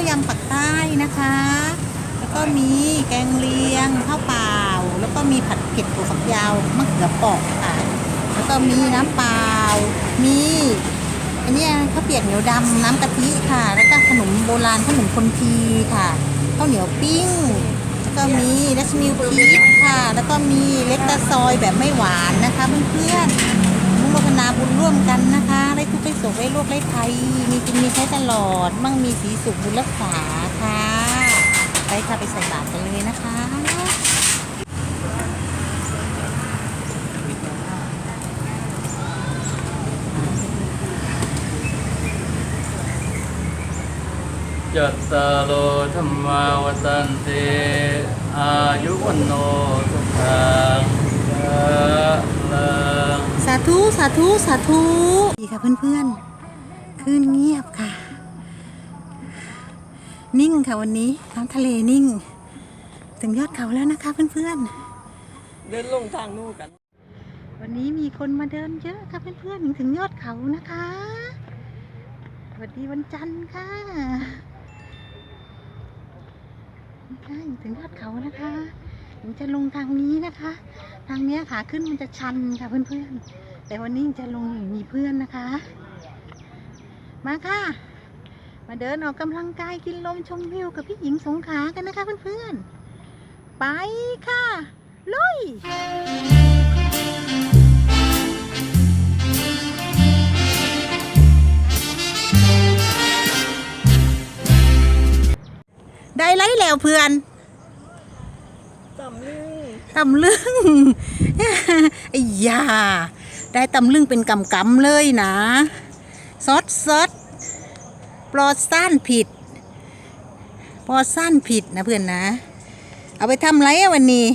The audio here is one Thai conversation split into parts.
วยำปักใต้นะคะ แล้วก็มีแกงเลียงข้าวเปล่า แล้วก็มีผัดเผ็ดถั่วฝักยาวมะเขือเปอกค่ะ แล้วก็มีน้ำเปล่า มีอันนี้ข้าวเปียกเหนียวดำน้ำกะทิค่ะ แล้วก็ขนมโบราณขนมคนทีค่ะข้าวเหนียวปิ้ง แล้วก็มีดัชมิลพีชค่ะ แล้วก็มีเล็กตาซอยแบบไม่หวานนะคะเพื่อนๆ โมทนาบุญร่วมกันนะคะได้ทุกได้สุขได้โรคได้ภัยมีกินมีใช้ตลอด มั่งมีสีสุขบุญรักษาค่ะ ไปค่ะไปใส่บาตรกันเลยนะคะยัสสะโลธรรมาวันติอายุวันโนสุขังลังสาธุสาธุสาธุดีค่ะเพื่อนๆคืนเงียบค่ะ นิ่งค่ะวันนี้น้ำทะเลนิ่ง ถึงยอดเขาแล้วนะคะเพื่อนเดินลงทางนู่นกันๆวันนี้มีคนมาเดินเยอะค่ะเพื่อนๆถึงยอดเขานะคะสวัสดีวันจันทร์ค่ะใช่ถึงยอดเขานะคะถึงจะลงทางนี้นะคะ ทางเนี้ยขาขึ้นมันจะชันค่ะเพื่อนๆ แต่วันนี้จะลงอย่างมีเพื่อนนะคะ มาค่ะ มาเดินออกกำลังกายกินลมชมวิวกับพี่หญิงสงขากันนะคะเพื่อนๆ ไปค่ะ ลุยได้ไรแล้วเพื่อน ตำลึงไอ้ยาได้ตำลึงเป็นกำกำๆเลยนะซอสซอสปลอดซ่านผิด ปลอดซ่านผิดนะเพื่อนนะ เอาไปทำไรอะวันนี้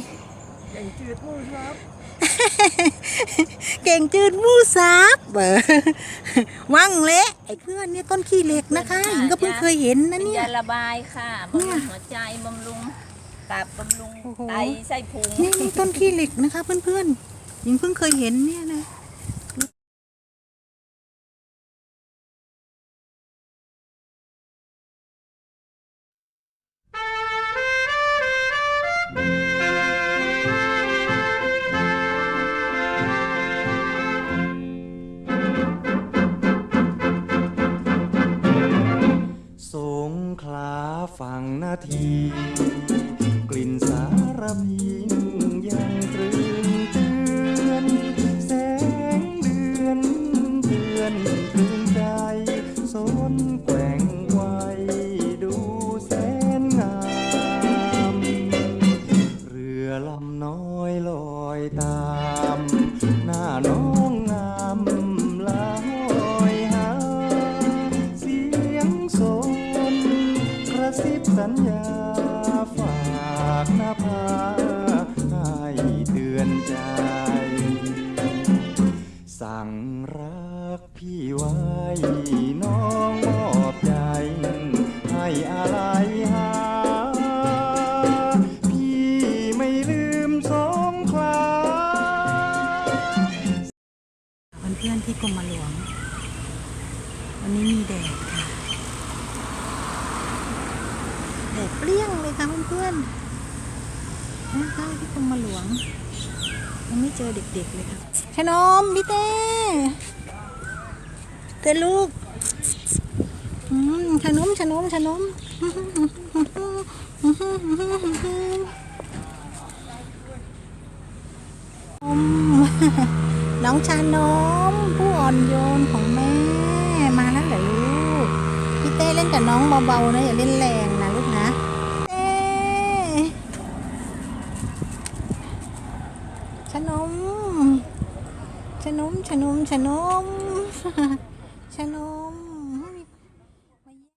แกงจืดหมูครับเก่งจืดหมูสับเบอว่างเละไอ้เพื่อนเนี่ยต้นขี้เหล็กนะคะหญิงก็เพิ่งเคยเห็นนะเป็นเนี่ยยาระบายค่ะบำรุงหัวใจบำรุง ตับบำรุงโอ้โห ไตไส้พุงนี่นี่ต้นขี้เหล็กนะคะเพื่อนๆหญิงเพิ่งเคยเห็นเนี่ยนะ สงขลาฝั่งนาทีากหน้าผาให้เตือนใจ สั่งรักพี่ไว้น้องมอบใจ ให้อะไรหา พี่ไม่ลืมสงขลาเพื่อนๆที่กรมหลวง วันนี้มีแดดค่ะ แดดเปรี้ยงเลยค่ะเพื่อนๆ นะคะที่กรมหลวง ยังไม่เจอเด็กๆเลยค่ะขนมพี่เต้เต้ลูกอืมขนมขนมขนมน้องชานมผู้อ่อนโยนของแม่ มาแล้วเหรอลูก พี่เต้เล่นกับน้องเบาๆนะอย่าเล่นแรงนะลูกนะเต้ ชนมชนมชนมชนมชนม